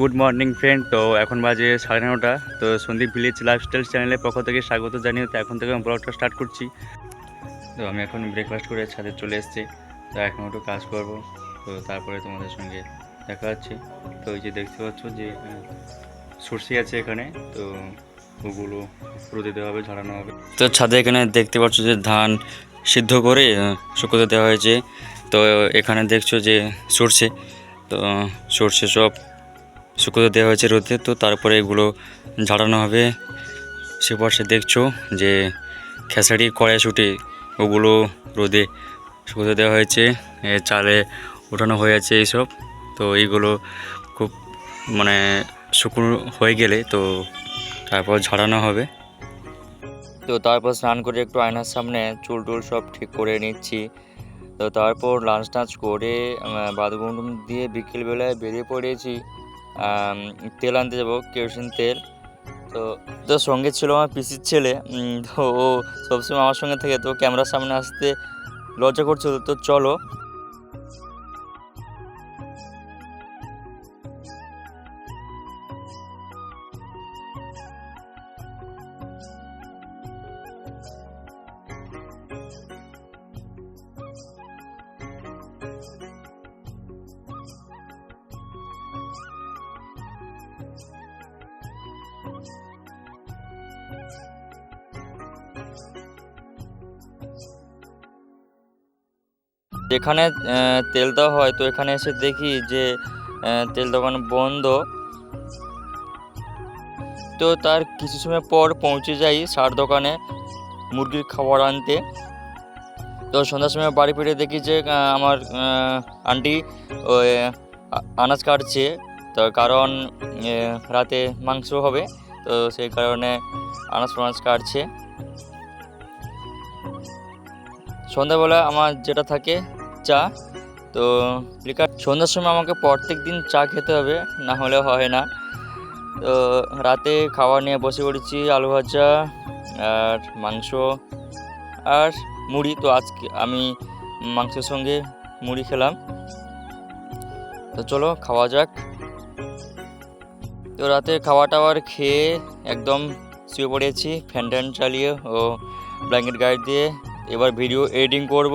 Good morning friend. তো এখন বাজে সাড়ে নটা। তো সন্দীপ ভিলেজ লাইফস্টাইল চ্যানেলের পক্ষ থেকে স্বাগত জানিয়ে তো এখন থেকে আমি ব্লগটা স্টার্ট করছি। তো আমি এখন ব্রেকফাস্ট করে ছাদে চলে এসেছি। তো এখন একটু কাজ করব। তো তারপরে তোমাদের সঙ্গে দেখা যাচ্ছে তো এই যে দেখতে পাচ্ছ যে সর্ষে আছে এখানে। তো ওগুলো রোদে দেওয়া হবে, ঝাড়ানো হবে। তো ছাদে এখানে দেখতে পাচ্ছ যে ধান সিদ্ধ করে শুকোতে দেওয়া হয়েছে। তো এখানে দেখছ যে সর্ষে। তো সর্ষে সব শুকোতে দেওয়া হয়েছে রোদে, তো তারপরে এগুলো ঝাড়ানো হবে। সে পাশে দেখছ যে খেসারি, কড়াইশুটি, ওগুলো রোদে শুকোতে দেওয়া হয়েছে। চালে ওঠানো হয়ে আছে এইসব। তো এইগুলো খুব মানে শুকনো হয়ে গেলে তো তারপর ঝাড়ানো হবে। তো তারপর স্নান করে একটু আয়নার সামনে চুল টুল সব ঠিক করে নিচ্ছি। তো তারপর লাঞ্চ টাঞ্চ করে বাদগুম দিয়ে বিকেলবেলায় বেরিয়ে পড়েছি। তেল আনতে যাব, কেরোসিন তেল। তো তো সঙ্গে ছিল আমার পিসির ছেলে তো ও সবসময় আমার সঙ্গে থাকে, তো ক্যামেরার সামনে আসতে লজ্জা করছিল, তো চলো। যেখানে তেল দেওয়া হয়, তো এখানে এসে দেখি যে তেল দোকান বন্ধ। তো তার কিছু সময় পর পৌঁছে যাই সার দোকানে মুরগির খাবার আনতে। তো সন্ধ্যার সময় বাড়ি ফিরে দেখি যে আমার আন্টি ওই আনাজ কাটছে। তো কারণ রাতে মাংস হবে, তো সেই কারণে আনাজ ফানাজ কাটছে। সন্ধ্যাবেলা আমার যেটা থাকে চা। তো লিকার সন্ধ্যার সময় আমাকে প্রত্যেক দিন চা খেতে হবে, না হলে হয় না। তো রাতে খাবার নিয়ে বসে পড়েছি আলু ভাজা আর মাংস আর মুড়ি। তো আজকে আমি মাংসের সঙ্গে মুড়ি খেলাম। তো চলো খাওয়া যাক। তো রাতে খাওয়া টাওয়ার খেয়ে একদম শুয়ে পড়েছি, ফ্যান ট্যান চালিয়ে ও ব্ল্যাঙ্কেট গায়ে দিয়ে। এবার ভিডিও এডিটিং করব।